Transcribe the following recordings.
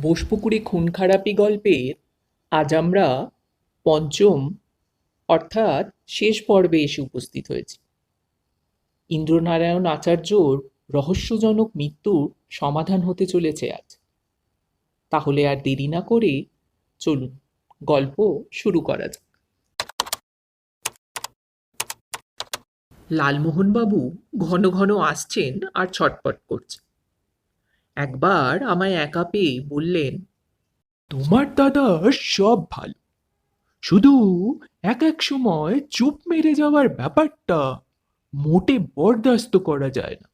বোসপুকুরে খুনখারাপি গল্পের আজ আমরা পঞ্চম, অর্থাৎ শেষ পর্বে এসে উপস্থিত হয়েছি। ইন্দ্রনারায়ণ আচার্যর রহস্যজনক মৃত্যুর সমাধান হতে চলেছে আজ। তাহলে আর দেরি না করে চলুন, গল্প শুরু করা যাক। লালমোহনবাবু ঘন ঘন আসছেন আর ছটপট করছেন। একবার আমায় একা পেয়ে বললেন তোমার দাদা সব ভালো। শুধু এক এক সময় চুপ মেরে যাওয়ার ব্যাপারটা মোটে বরদাস্ত করা যায় না।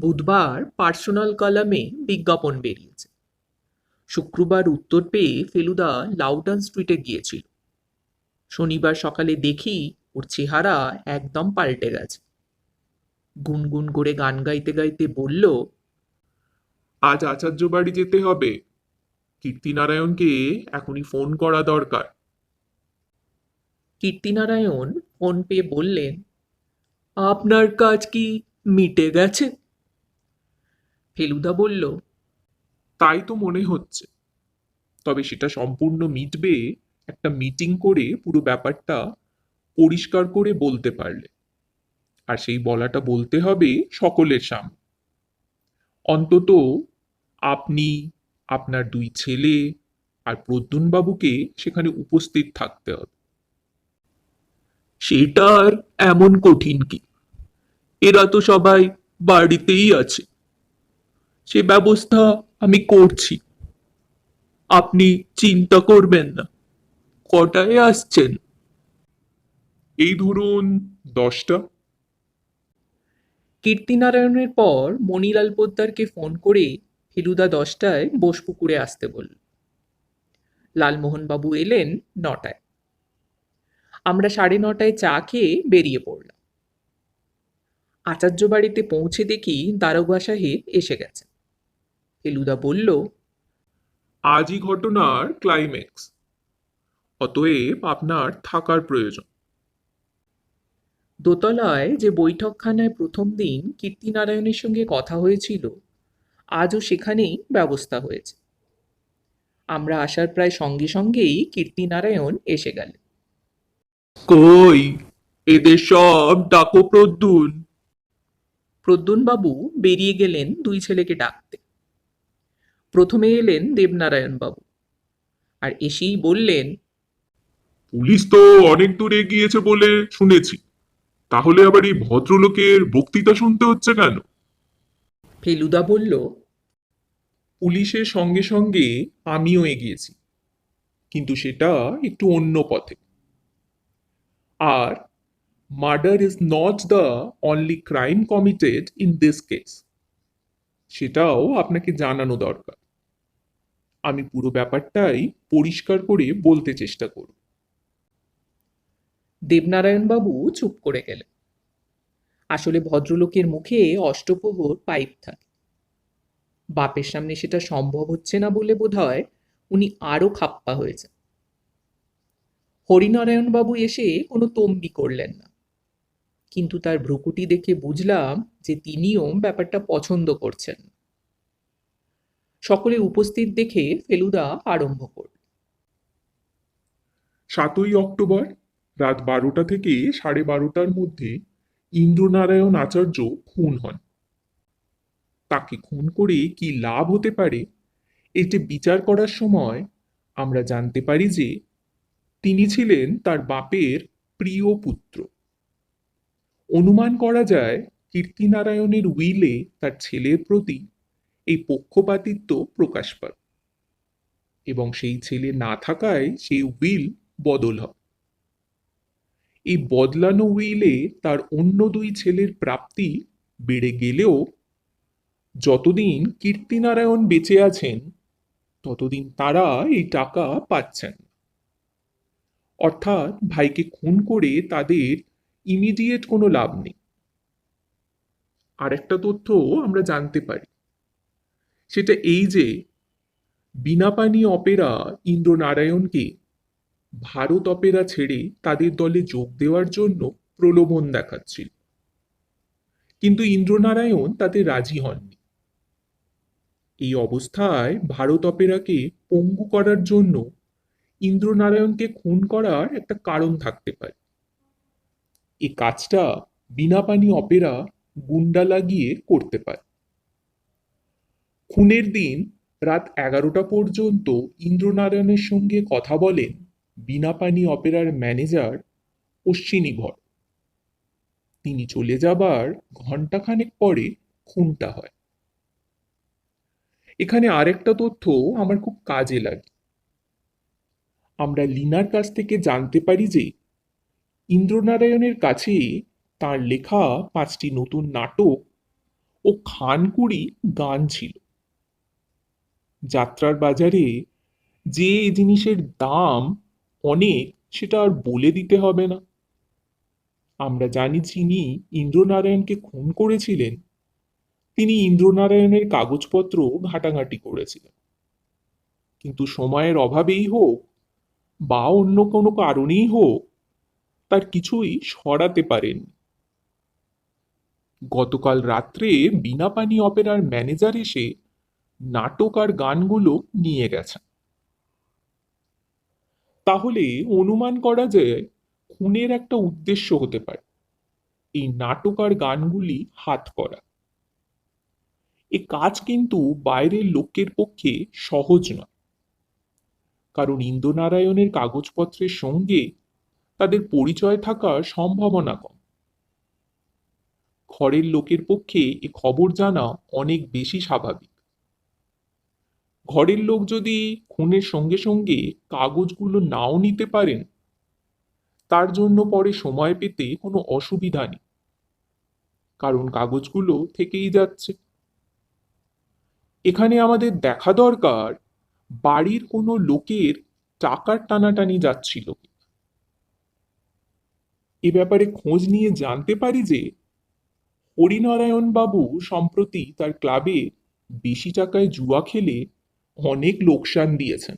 বুধবার পার্সোনাল কলামে বিজ্ঞাপন বেরিয়েছে। শুক্রবার উত্তর পেয়ে ফেলুদা লাউডন স্ট্রিটে গিয়েছিল। শনিবার সকালে দেখি ওর চেহারা একদম পাল্টে গেছে। গুনগুন করে গান গাইতে গাইতে বলল আজ আচার্য বাড়ি যেতে হবে। কীর্তিনারায়ণকে এখনই ফোন করা দরকার। কীর্তিনারায়ণ ফোন পেয়ে বললেন আপনার কাজ কি মিটে গেছে? ফেলুদা বলল তাই তো মনে হচ্ছে। তবে সেটা সম্পূর্ণ মিটবে একটা মিটিং করে পুরো ব্যাপারটা পরিষ্কার করে বলতে পারলে। আর সেই বলাটা বলতে হবে সকলের সামনে। অন্তত আপনি আপনার দুই ছেলে আর প্রদ্যুৎবাবুকে সেখানে উপস্থিত থাকতে হবে। সেটা আর এমন কঠিন কি? এরা তো সবাই বাড়িতেই আছে। সে ব্যবস্থা আমি করছি। আপনি চিন্তা করবেন না। কটায় আসছেন? এই ধরুন দশটা। কীর্তিনারায়ণের পর মণিলাল পোদ্দারকে ফোন করে ফেলুদা দশটায় বোসপুকুরে আসতে বলল। লালমোহনবাবু এলেন নটায়। আমরা সাড়ে নটায় চা খেয়ে বেরিয়ে পড়লাম। আচার্য বাড়িতে পৌঁছে দেখি দারোগা সাহেব এসে গেছে ফেলুদা বলল আজই ঘটনার ক্লাইম্যাক্স অতএব আপনার থাকার প্রয়োজন। দোতলায় যে বৈঠকখানায় প্রথম দিন কীর্তিনারায়ণের সঙ্গে কথা হয়েছিল আজও সেখানেই ব্যবস্থা হয়েছে। আমরা আসার প্রায় সঙ্গে সঙ্গেই কীর্তিনারায়ণ এসে গেলেন। কই? এদের সব ডাকো প্রদ্যুন। প্রদ্যুৎবাবু বেরিয়ে গেলেন দুই ছেলেকে ডাকতে। প্রথমে এলেন দেবনারায়ণ বাবু আর এসেই বললেন পুলিশ তো অনেক দূর এগিয়েছে বলে শুনেছি। তাহলে আবার এই ভদ্রলোকের বক্তৃতা শুনতে হচ্ছে কেন? ফেলুদা বলল পুলিশের সঙ্গে সঙ্গে আমিও এগিয়েছি কিন্তু সেটা একটু অন্য পথে। আর murder is not the only crime committed in this case. সেটাও আপনাকে জানানো দরকার। আমি পুরো ব্যাপারটাই পরিষ্কার করে বলতে চেষ্টা করব। দেবনারায়ণ বাবু চুপ করে গেলেন। আসলে ভদ্রলোকের মুখে অষ্টপ্রহর পাইপ থাকে। বাপের সামনে সেটা সম্ভব হচ্ছে না বলে বোধ হয় উনি আরও খাপ্পা হয়েছেন। হরিনারায়ণ বাবু এসে কোনো তম্বি করলেন না। কিন্তু তার ভ্রুকুটি দেখে বুঝলাম যে তিনিও ব্যাপারটা পছন্দ করছেন সকলে উপস্থিত দেখে ফেলুদা আরম্ভ করল। সাতই অক্টোবর রাত বারোটা থেকে সাড়ে বারোটার মধ্যে ইন্দ্রনারায়ণ আচার্য খুন হন। তাকে খুন করে কি লাভ হতে পারে এটি বিচার করার সময় আমরা জানতে পারি যে তিনি ছিলেন তার বাপের প্রিয় পুত্র। অনুমান করা যায় কীর্তিনারায়ণের উইলে তার ছেলের প্রতি এই পক্ষপাতিত্ব প্রকাশ পায় এবং সেই ছেলে না থাকায় সেই উইল বদল হয়। এই বদলানো উইলে তার অন্য দুই ছেলের প্রাপ্তি বেড়ে গেলেও যতদিন কীর্তিনারায়ণ বেঁচে আছেন, ততদিন তারা এই টাকা পাচ্ছেন। অর্থাৎ ভাইকে খুন করে তাদের ইমিডিয়েট কোনো লাভ নেই। আর একটা তথ্য আমরা জানতে পারি। সেটা এই যে বিনাপানি অপেরা ইন্দ্রনারায়ণকে ভারত অপেরা ছেড়ে তাদের দলে যোগ দেওয়ার জন্য প্রলোভন দেখাচ্ছিল। কিন্তু ইন্দ্রনারায়ণ তাতে রাজি হননি। এই অবস্থায় ভারত অপেরাকে পঙ্গু করার জন্য ইন্দ্রনারায়ণকে খুন করার একটা কারণ থাকতে পারে। এই কাজটা বিনা পানি অপেরা গুন্ডা লাগিয়ে করতে পারে। খুনের দিন রাত এগারোটা পর্যন্ত ইন্দ্রনারায়ণের সঙ্গে কথা বলেন বিনা পানি অপেরার ম্যানেজার অশ্বিনী ভর তিনি চলে যাবার ঘন্টাখানেক পরে খুনটা হয়। এখানে আরেকটা তথ্য আমার খুব কাজে লাগে। আমরা লিনার কাছ থেকে জানতে পারি যে ইন্দ্রনারায়ণের কাছে তার লেখা পাঁচটি নতুন নাটক ও খানকুড়ি গান ছিল। যাত্রার বাজারে যে জিনিসের দাম অনেক সেটা আর বলে দিতে হবে না। আমরা জানি যিনি ইন্দ্রনারায়ণকে খুন করেছিলেন, তিনি ইন্দ্রনারায়ণের কাগজপত্র ঘাটাঘাটি করেছিলেন। কিন্তু সময়ের অভাবেই হোক বা অন্য কোনো কারণেই হোক, তার কিছুই সরাতে পারেন গতকাল রাত্রে বিনা পানি অপেরার ম্যানেজার এসে নাটক আর গানগুলো নিয়ে গেছেন। তাহলে অনুমান করা যায় খুনের একটা উদ্দেশ্য হতে পারে। এই নাটক আর গানগুলি হাত করা। এ কাজ কিন্তু বাইরের লোকের পক্ষে সহজ নয়। কারণ ইন্দ্রনারায়ণের কাগজপত্রের সঙ্গে তাদের পরিচয় থাকার সম্ভাবনা কম। ঘরের লোকের পক্ষে এ খবর জানা অনেক বেশি স্বাভাবিক। ঘরের লোক যদি খুনের সঙ্গে সঙ্গে কাগজগুলো নাও নিতে পারেন, তার জন্য পরে সময় পেতে কোনো অসুবিধা নেই, কারণ কাগজগুলো থেকেই যাচ্ছে। এখানে আমাদের দেখা দরকার, বাড়ির কোনো লোকের টাকার টানাটানি যাচ্ছিল। এ ব্যাপারে খোঁজ নিয়ে জানতে পারি যে হরিনারায়ণ বাবু সম্প্রতি তার ক্লাবে বেশি টাকায় জুয়া খেলে অনেক লোকসান দিয়েছেন।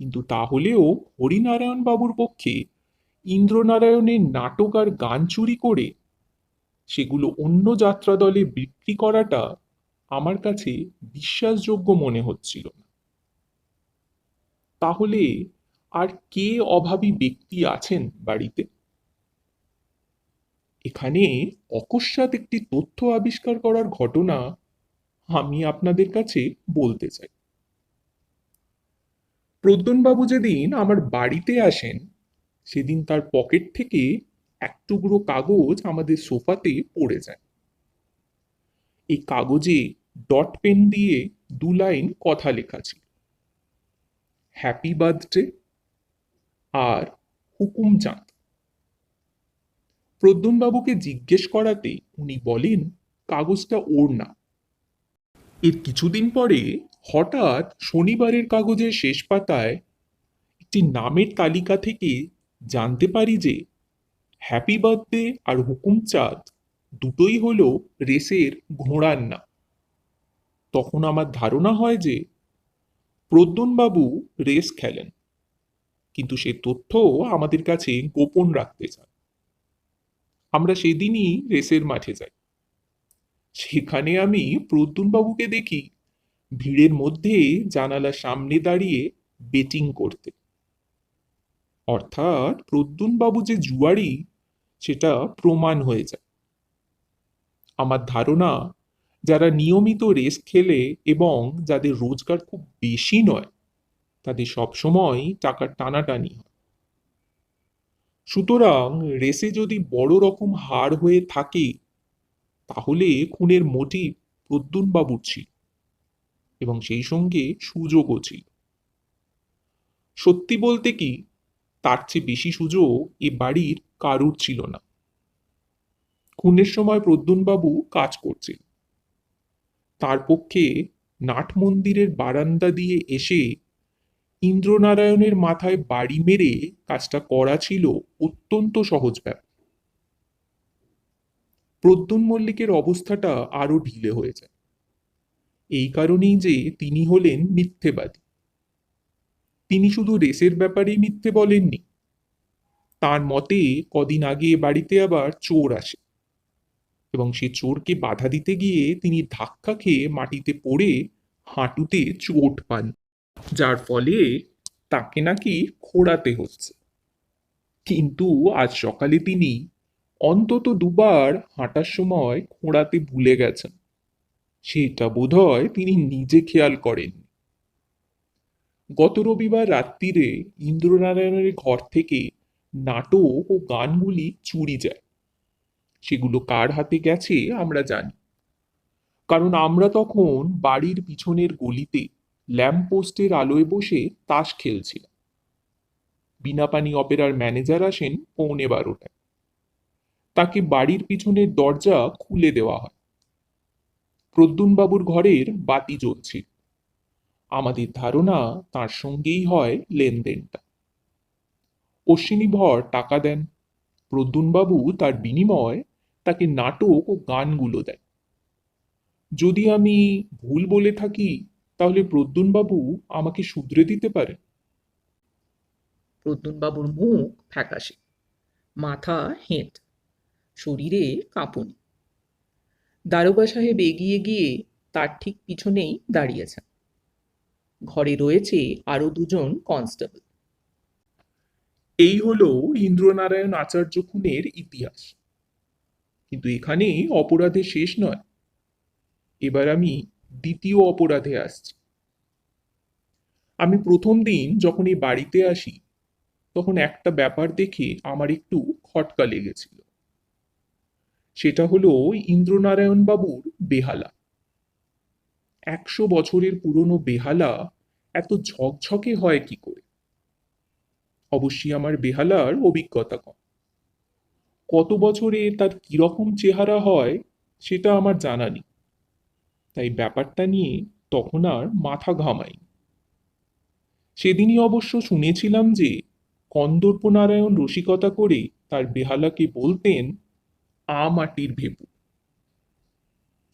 কিন্তু তাহলেও হরিনারায়ণ বাবুর পক্ষে ইন্দ্রনারায়ণের নাটক আর গান চুরি করে সেগুলো অন্য যাত্রা দলে বিক্রি করাটা আমার কাছে বিশ্বাসযোগ্য মনে হচ্ছিল না। তাহলে আর কে অভাবী ব্যক্তি আছেন বাড়িতে? এখানে অকস্মাৎ একটি তথ্য আবিষ্কার করার ঘটনা আমি আপনাদের কাছে বলতে চাই। প্রদ্যনবাবু যেদিন আমার বাড়িতে আসেন, সেদিন তার পকেট থেকে এক টুকরো কাগজ আমাদের সোফাতে পড়ে যায়। এই কাগজে ডট পেন দিয়ে দু লাইন কথা লেখা ছিল। হ্যাপি বার্থডে আর হুকুম চাঁদ। প্রদ্যুম্নবাবুকে জিজ্ঞেস করাতে উনি বলেন, কাগজটা ওর না। এর কিছুদিন পরে হঠাৎ শনিবারের কাগজের শেষ পাতায় একটি নামের তালিকা থেকে জানতে পারি যে হ্যাপি বার্থডে আর হুকুম চাঁদ দুটোই হলো রেসের ঘোড়ার নাম। তখন আমার ধারণা হয় যে প্রদ্যুন্বাবু রেস খেলেন, কিন্তু সে তথ্য আমাদের কাছে গোপন রাখতে চান। আমরা সেদিনই রেসের মাঠে যাই। সেখানে আমি প্রদ্যুন্বাবুকে দেখি ভিড়ের মধ্যে জানালার সামনে দাঁড়িয়ে বেটিং করতে। অর্থাৎ প্রদ্যুন্বাবু যে জুয়ারি সেটা প্রমাণ হয়ে যায়। আমার ধারণা, যারা নিয়মিত রেস খেলে এবং যাদের রোজগার খুব বেশি নয়, তাদের সবসময় টাকার টানাটানি হয়। সুতরাং রেসে যদি বড় রকম হার হয়ে থাকে তাহলে খুনের মোটিভ প্রদ্যুন্বাবুর ছিল এবং সেই সঙ্গে সুযোগও ছিল। সত্যি বলতে কি, তার চেয়ে বেশি সুযোগ এ বাড়ির কারুর ছিল না। খুনের সময় প্রদ্যুন্বাবু কাজ করছিল তার পক্ষে নাট মন্দিরের বারান্দা দিয়ে এসে ইন্দ্রনারায়ণের মাথায় বাড়ি মেরে কাজটা করা ছিল অত্যন্ত সহজ ব্যাপার। প্রদ্যুন মল্লিকের অবস্থাটা আরও ঢিলে হয়ে যায় এই কারণেই যে তিনি হলেন মিথ্যেবাদী। তিনি শুধু রেসের ব্যাপারেই মিথ্যে বলেননি। তার মতে কদিন আগে বাড়িতে আবার চোর আসে এবং সে চোরকে বাধা দিতে গিয়ে তিনি ধাক্কা খেয়ে মাটিতে পড়ে হাঁটুতে চোট পান, যার ফলে তাকে নাকি খোঁড়াতে হচ্ছে। কিন্তু আজ সকালে তিনি অন্তত দুবার হাঁটার সময় খোঁড়াতে ভুলে গেছেন। সেটা বোধহয় তিনি নিজে খেয়াল করেননি। গত রবিবার রাত্রিরে ইন্দ্রনারায়ণের ঘর থেকে নাটক ও গানগুলি চুরি যায়। সেগুলো কার হাতে গেছে আমরা জানি। কারণ আমরা তখন বাড়ির পিছনের গলিতে ল্যাম্পপোস্টের আলোয় বসে তাস খেলছিলাম। বিনাপানি অপেরার ম্যানেজার আসেন পৌনে বারোটায়। তাকে বাড়ির পিছনের দরজা খুলে দেওয়া হয়। প্রদ্যুৎবাবুর ঘরের বাতি জ্বলছিল আমাদের ধারণা তার সঙ্গেই হয় লেনদেনটা। অশ্বিনী ভর টাকা দেন। প্রদ্যুৎবাবু তার বিনিময় তাকে নাটক ও গানগুলো দেয় যদি আমি ভুল বলে থাকি, তাহলে প্রদ্যুৎবাবু আমাকে শুধরে দিতে পারে প্রদ্যুৎবাবুর মুখ ফ্যাকাশে। মাথা হেঁট। শরীরে কাঁপুনি। দারোগা সাহেব এগিয়ে গিয়ে তার ঠিক পিছনেই দাঁড়িয়েছেন ঘরে রয়েছে আরও দুজন কনস্টেবল। এই হলো ইন্দ্রনারায়ণ আচার্য খুনের ইতিহাস। কিন্তু এখানে অপরাধের শেষ নয়। এবার আমি দ্বিতীয় অপরাধে আসছি। আমি প্রথম দিন যখন এই বাড়িতে আসি, তখন একটা ব্যাপার দেখে আমার একটু খটকা লেগেছিল। সেটা হলো ইন্দ্রনারায়ণ বাবুর বেহালা। একশো বছরের পুরনো বেহালা এত ঝকঝকে হয় কি করে? অবশ্যই আমার বেহালার অভিজ্ঞতা কম। কত বছরে তার কীরকম চেহারা হয় সেটা আমার জানা নেই। তাই ব্যাপারটা নিয়ে তখন আর মাথা ঘামাই সেদিনই অবশ্য শুনেছিলাম যে কন্দর্পনারায়ণ রসিকতা করে তার বেহালাকে বলতেন আ মাটির ভেপু।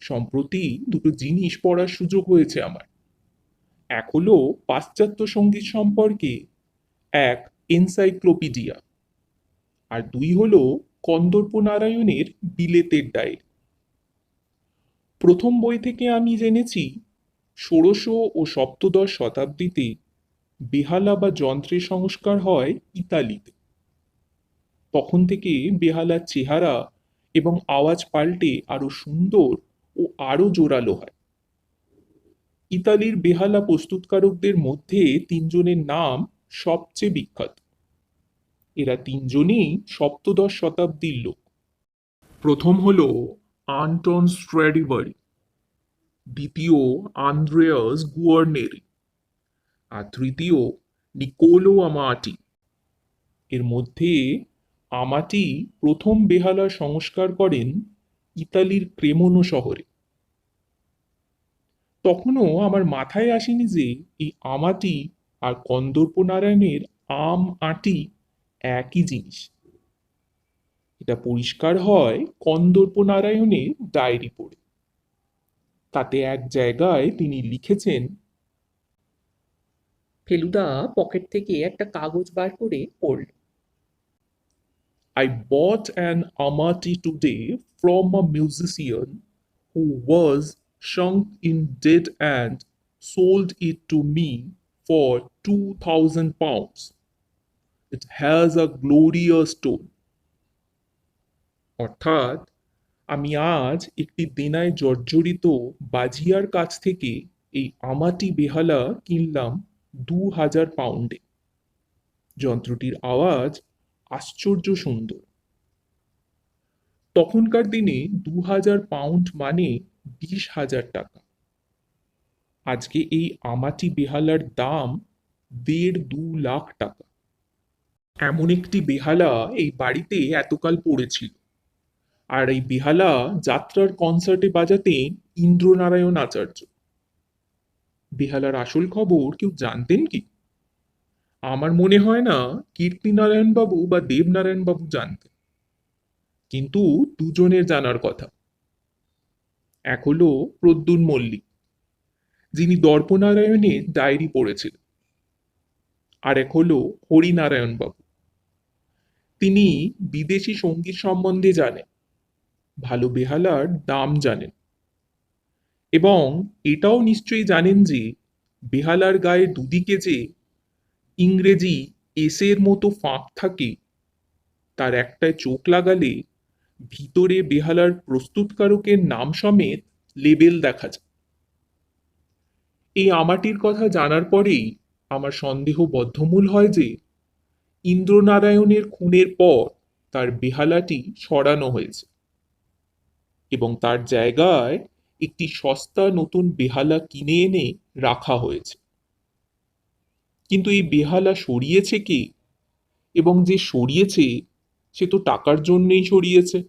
সম্প্রতি দুটো জিনিস পড়ার সুযোগ হয়েছে আমার। এক হলো পাশ্চাত্য সংগীত সম্পর্কে এক এনসাইক্লোপিডিয়া। আর দুই হলো কন্দর্প নারায়ণের বিলেতের ডায়েরি। প্রথম বই থেকে আমি জেনেছি, ষোড়শ ও সপ্তদশ শতাব্দীতে বেহালা বা যন্ত্রের সংস্কার হয় ইতালিতে। তখন থেকে বেহালার চেহারা এবং আওয়াজ পাল্টে আরও সুন্দর ও আরও জোরালো হয়। ইতালির বেহালা প্রস্তুতকারকদের মধ্যে তিনজনের নাম সবচেয়ে বিখ্যাত। এরা তিনজনই সপ্তদশ শতাব্দীর লোক। প্রথম হল আন্টন স্ট্র্যাডিভারি, দ্বিতীয় আন্দ্রেয়াস গুয়ার্নেরি, আর তৃতীয় নিকোলো আমাটি। এর মধ্যে আমাটি প্রথম বেহালা সংস্কার করেন ইতালির ক্রেমোনো শহরে। তখনও আমার মাথায় আসেনি যে এই আমাটি আর কন্দর্প নারায়ণের আম আটি একই জিনিস। এটা পরিষ্কার হয় কন্দর্প নারায়ণের ডায়েরি পড়ে। তাতে এক জায়গায় তিনি লিখেছেন, ফেলুদা পকেট থেকে একটা কাগজ বার করে পড়ল। I bought an Amati today from a musician who was sunk in debt and sold it to me for 2000 pounds. It has a glorious tone. অর্থাৎ আমি আজ একটি দেনায় জর্জরিত বাজিয়ার কাছ থেকে এই আমাটি বেহালা কিনলাম দু হাজার পাউন্ডে যন্ত্রটির আওয়াজ আশ্চর্য সুন্দর। তখনকার দিনে দু হাজার পাউন্ড মানে বিশ হাজার টাকা। আজকে এই আমাটি বেহালার দাম দেড় দু লাখ টাকা। এমন একটি বেহালা এই বাড়িতে এতকাল পড়েছিল। আর এই বেহালা যাত্রার কনসার্টে বাজাতেন ইন্দ্রনারায়ণ আচার্য। বেহালার আসল খবর কেউ জানতেন কি? আমার মনে হয় না কীর্তিনারায়ণ বাবু বা দেবনারায়ণ বাবু জানতেন। কিন্তু দুজনের জানার কথা। এক হলো প্রদ্যুন মল্লিক, যিনি দর্পনারায়ণে ডায়েরি পড়েছিলেন। আর এক হলো হরিনারায়ণ বাবু তিনি বিদেশি সংগীত সম্বন্ধে জানেন, ভালো বেহালার দাম জানেন। এবং এটাও নিশ্চয়ই জানেন যে, বেহালার গায়ে দুদিকে যে ইংরেজি এসের মতো ফাঁক থাকে। তার একটায় চোখ লাগালে ভিতরে বেহালার প্রস্তুতকারকের নাম সমেত লেবেল দেখা যায়। এই আমাটির কথা জানার পরেই আমার সন্দেহ বদ্ধমূল হয় যে ইন্দ্রনারায়ণের খুনের পর তার বেহালাটি সরানো হয়েছে এবং তার জায়গায় একটি সস্তা নতুন বেহালা কিনে এনে রাখা হয়েছে। কিন্তু এই বেহালা সরিয়েছে কে? এবং যে সরিয়েছে, সে তো টাকার জন্যেই সরিয়েছে।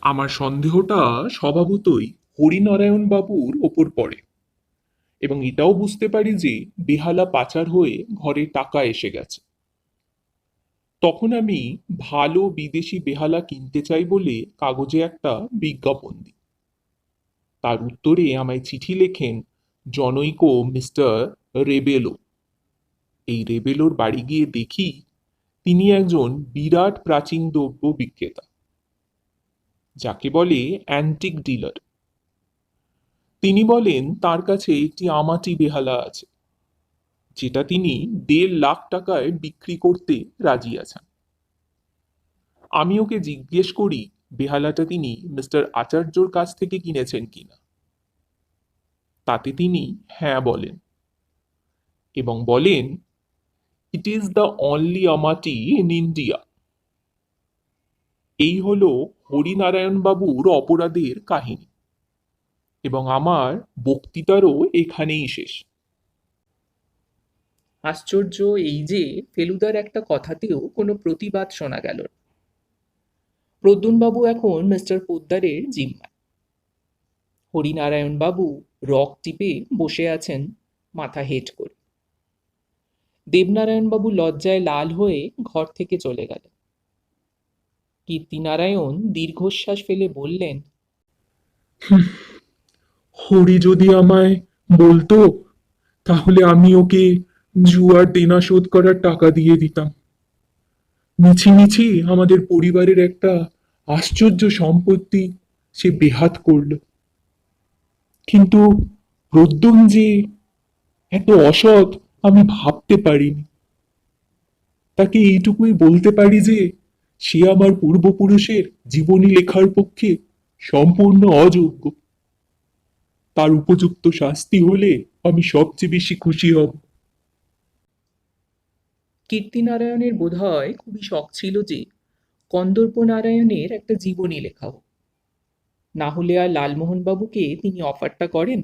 আমার সন্দেহটা স্বভাবতই হরিনারায়ণ বাবুর ওপর পড়ে। এবং এটাও বুঝতে পারি যে বেহালা পাচার হয়ে ঘরে টাকা এসে গেছে। তখন আমি ভালো বিদেশি বেহালা কিনতে চাই বলে কাগজে একটা বিজ্ঞাপন দিই। তার উত্তরে আমায় চিঠি লেখেন জনৈক মিস্টার রেবেলো। এই রেবেলোর বাড়ি গিয়ে দেখি তিনি একজন বিরাট প্রাচীন দ্রব্য বিক্রেতা, যাকে বলে অ্যান্টিক ডিলার তিনি বলেন, তার কাছে একটি আমাটি বেহালা আছে, যেটা তিনি দেড় লাখ টাকায় বিক্রি করতে রাজি আছেন। আমি ওকে জিজ্ঞেস করি, বেহালাটা তিনি মিস্টার আচার্যর কাছ থেকে কিনেছেন কিনা তাতে তিনি হ্যাঁ বলেন এবং বলেন ইট ইজ দ্য অনলি আমাটি ইন ইন্ডিয়া এই হলো হরিনারায়ণ বাবুর অপরাধের কাহিনী। এবং আমার বক্তৃতারও এখানেই শেষ। আশ্চর্য এই যে ফেলুদার একটা কথাতেও কোনো প্রতিবাদ শোনা গেল না। প্রদ্যুৎবাবু এখন মিস্টার পোদ্দারের জিম্মায়। হরিনারায়ণ বাবু রক টিপে বসে আছেন, মাথা হেট করে। দেবনারায়ণ বাবু লজ্জায় লাল হয়ে ঘর থেকে চলে গেলেন কীর্তিনারায়ণ দীর্ঘশ্বাস ফেলে বললেন হরি যদি আমায় বলতো, তাহলে আমি ওকে জুয়ার দেনা শোধ করার টাকা দিয়ে দিতাম। মিছি মিছি আমাদের পরিবারের একটা আশ্চর্য সম্পত্তি সে বেহাত করল। কিন্তু প্রদ্যুম যে এত অসৎ আমি ভাবতে পারিনি। তাকে এইটুকুই বলতে পারি যে সে আমার পূর্বপুরুষের জীবনী লেখার পক্ষে সম্পূর্ণ অযোগ্য। তার উপযুক্ত শাস্তি হলে আমি সবচেয়ে বেশি খুশি হব। কীর্তিনারায়ণের বোধহয় খুবই শখ ছিল যে কন্দর্প নারায়ণের একটা জীবনী লেখা হোক না হলে আর লালমোহনবাবুকে তিনি অফারটা করেন?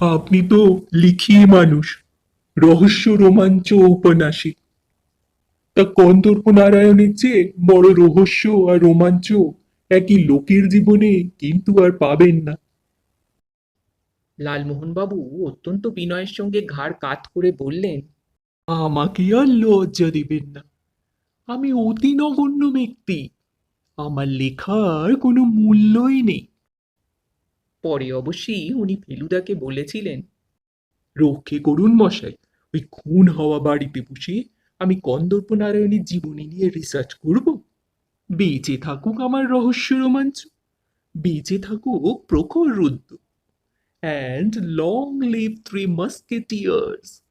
আপনি তো লিখিয়ে মানুষ। রহস্য রোমাঞ্চ উপন্যাসিক তা কন্দর্প নারায়ণের চেয়ে বড় রহস্য আর রোমাঞ্চ একই লোকের জীবনে কিন্তু আর পাবেন না। লালমোহনবাবু অত্যন্ত বিনয়ের সঙ্গে ঘাড় কাত করে বললেন আমাকে আর লজ্জা দিবেন না। আমি অতি নগণ্য ব্যক্তি। আমার লেখার কোনো মূল্যই নেই। পরে অবশ্যই উনি ফেলুদাকে বলেছিলেন রক্ষে করুন মশাই। ওই খুন হওয়া বাড়িতে বসে আমি কন্দর্প নারায়ণের জীবনী নিয়ে রিসার্চ করব। বেঁচে থাকুক আমার রহস্য রোমাঞ্চ। বেঁচে থাকুক Prakhar Rudra. And long live three musketeers